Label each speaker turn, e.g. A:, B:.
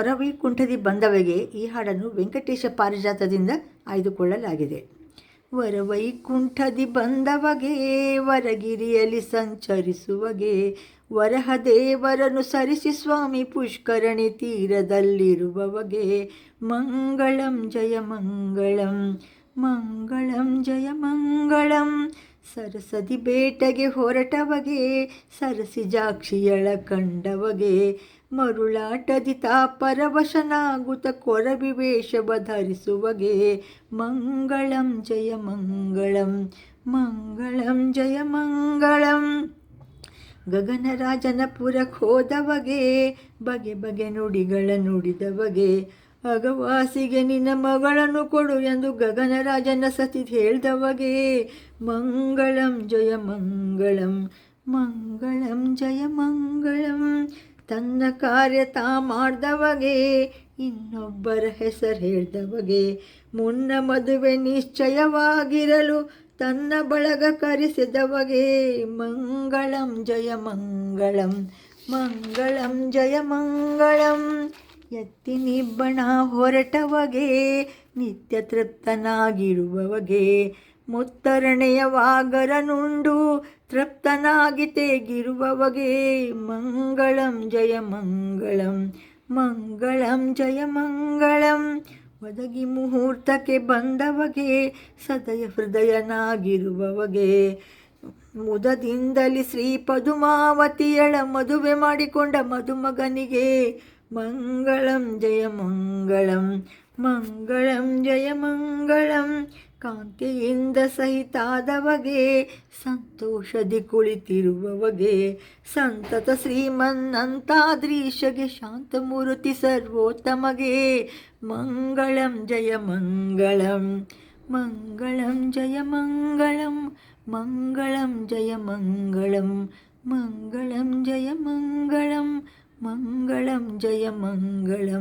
A: ಪರವೈಕುಂಠದಿ ಬಂದವಗೆ ಈ ಹಾಡನ್ನು ವೆಂಕಟೇಶ ಪಾರಿಜಾತದಿಂದ ಆಯ್ದುಕೊಳ್ಳಲಾಗಿದೆ. ವರವೈಕುಂಠದಿ ಬಂದವಗೆ ವರಗಿರಿಯಲ್ಲಿ ಸಂಚರಿಸುವಗೆ ವರಹದೇವರನ್ನು ಸರಿಸಿ ಸ್ವಾಮಿ ಪುಷ್ಕರಣಿ ತೀರದಲ್ಲಿರುವವಗೆ, ಮಂಗಳಂ ಜಯ ಮಂಗಳಂ ಮಂಗಳಂ ಜಯ ಮಂಗಳಂ ಸರಸದಿ ಬೇಟೆಗೆ ಹೊರಟವಗೆ, ಸರಸಿ ಜಾಕ್ಷಿಯಳ ಕಂಡವಗೆ. ಮರುಳಾಟದಿ ತಾ ಪರವಶನಾಗುತ್ತ ಕೊರವಿ ವೇಷವ ಧರಿಸುವಗೆ. ಮಂಗಳಂ ಜಯ ಮಂಗಳಂ ಮಂಗಳಂ ಜಯ ಮಂಗಳಂ. ಗಗನರಾಜನ ಪುರಕ್ಕೆ ಹೋದವಗೆ, ಬಗೆ ಬಗೆ ನುಡಿಗಳ ನುಡಿದವಗೆ. ಅಗವಾಸಿಗೆ ನಿನ್ನ ಮಗಳನ್ನು ಕೊಡು ಎಂದು ಗಗನರಾಜನ ಸತಿ ಹೇಳ್ದವಗೆ. ಮಂಗಳಂ ಜಯ ಮಂಗಳಂ ಮಂಗಳಂ ಜಯ ಮಂಗಳಂ. ತನ್ನ ಕಾರ್ಯ ತಾ ಮಾಡ್ದವಗೆ, ಇನ್ನೊಬ್ಬರ ಹೆಸರು ಹೇಳ್ದವಗೆ. ಮುನ್ನ ಮದುವೆ ನಿಶ್ಚಯವಾಗಿರಲು ತನ್ನ ಬಳಗ ಕರೆಸಿದವಗೆ. ಮಂಗಳಂ ಜಯ ಮಂಗಳಂ ಮಂಗಳಂ ಜಯ ಮಂಗಳಂ. ಎತ್ತಿ ನಿಬ್ಬಣ ಹೊರಟವಗೆ, ನಿತ್ಯ ತೃಪ್ತನಾಗಿರುವವಗೆ. ಮುತ್ತರಣೆಯ ವಾಗರನುಂಡು ತೃಪ್ತನಾಗಿ ತೇಗಿರುವವಗೆ. ಮಂಗಳಂ ಜಯ ಮಂಗಳಂ ಮಂಗಳಂ ಜಯ ಮಂಗಳಂ. ಒದಗಿ ಮುಹೂರ್ತಕ್ಕೆ ಬಂದವಗೆ, ಸದಯ ಹೃದಯನಾಗಿರುವವಗೆ. ಮುದದಿಂದಲೇ ಶ್ರೀ ಪದುಮಾವತಿಯಳ ಮದುವೆ ಮಾಡಿಕೊಂಡ ಮದುಮಗನಿಗೆ ಮಂಗಳಂ ಜಯ ಮಂಗಳಂ ಮಂಗಳಂ ಜಯ ಮಂಗಳಂ ಕಾಂತಿಯಿಂದ ಸಹಿತಾದವಗೆ ಸಂತೋಷದಿ ಕುಳಿತಿರುವವಗೆ ಸಂತತ ಶ್ರೀಮನ್ನಂತಾದ್ರೀಶಗೆ ಶಾಂತಮೂರ್ತಿ ಸರ್ವೋತ್ತಮಗೆ ಮಂಗಳಂ ಜಯ ಮಂಗಳಂ ಮಂಗಳಂ ಜಯ ಮಂಗಳಂ ಮಂಗಳಂ ಜಯ ಮಂಗಳಂ ಮಂಗಳಂ ಜಯ ಮಂಗಳಂ ಮಂಗಳಂ ಜಯ ಮಂಗಳಂ